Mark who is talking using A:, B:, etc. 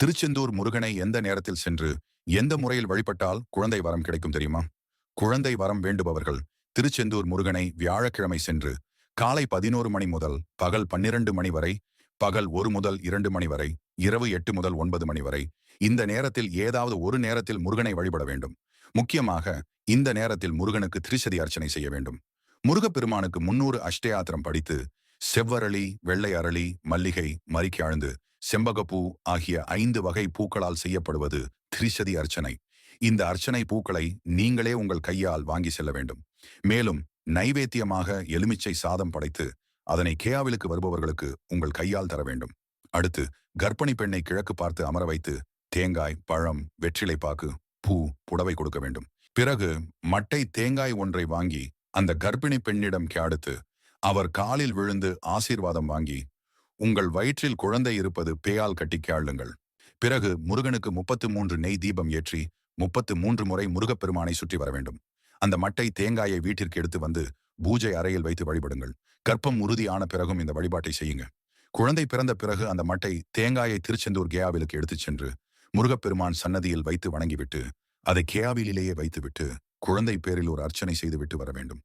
A: திருச்செந்தூர் முருகனை எந்த நேரத்தில் சென்று எந்த முறையில் வழிபட்டால் குழந்தை வரம் கிடைக்கும் தெரியுமா? குழந்தை வரம் வேண்டுபவர்கள் திருச்செந்தூர் முருகனை வியாழக்கிழமை சென்று காலை பதினோரு மணி முதல் பகல் பன்னிரண்டு மணி வரை பகல் ஒரு முதல் இரண்டு மணி வரை இரவு எட்டு முதல் ஒன்பது மணி வரை இந்த நேரத்தில் ஏதாவது ஒரு நேரத்தில் முருகனை வழிபட வேண்டும். முக்கியமாக இந்த நேரத்தில் முருகனுக்கு திரிசதி அர்ச்சனை செய்ய வேண்டும். முருகப்பெருமானுக்கு முன்னூறு அஷ்டயாத்திரம் படித்து செவ்வரளி வெள்ளை அரளி மல்லிகை மறிக்காழ்ந்து செம்பகப்பூ ஆகிய ஐந்து வகை பூக்களால் செய்யப்படுவது திரிசதி அர்ச்சனை. இந்த அர்ச்சனை பூக்களை நீங்களே உங்கள் கையால் வாங்கி செல்ல வேண்டும். மேலும் நைவேத்தியமாக எலுமிச்சை சாதம் படைத்து அதனை கேயாவிலுக்கு வருபவர்களுக்கு உங்கள் கையால் தர வேண்டும். அடுத்து கர்ப்பிணி பெண்ணை கிழக்கு பார்த்து அமர வைத்து தேங்காய் பழம் வெற்றிலை பாக்கு பூ புடவை கொடுக்க வேண்டும். பிறகு மட்டை தேங்காய் ஒன்றை வாங்கி அந்த கர்ப்பிணி பெண்ணிடம் கேடுத்து அவர் காலில் விழுந்து ஆசீர்வாதம் வாங்கி உங்கள் வயிற்றில் குழந்தை இருப்பது பேயால் கட்டி ஆளுங்கள் பிறகு முருகனுக்கு முப்பத்து மூன்று நெய் தீபம் ஏற்றி முப்பத்து மூன்று முறை முருகப்பெருமானை சுற்றி வர வேண்டும் அந்த மட்டை தேங்காயை வீட்டிற்கு எடுத்து வந்து பூஜை அறையில் வைத்து வழிபடுங்கள். கற்பம் உறுதியான பிறகும் இந்த வழிபாட்டை செய்யுங்க. குழந்தை பிறந்த பிறகு அந்த மட்டை தேங்காயை திருச்செந்தூர் கேயாவிலுக்கு எடுத்துச் சென்று முருகப்பெருமான் சன்னதியில் வைத்து வணங்கிவிட்டு அதை கேயாவிலேயே வைத்துவிட்டு குழந்தை பேரில் ஒரு அர்ச்சனை செய்துவிட்டு வர வேண்டும்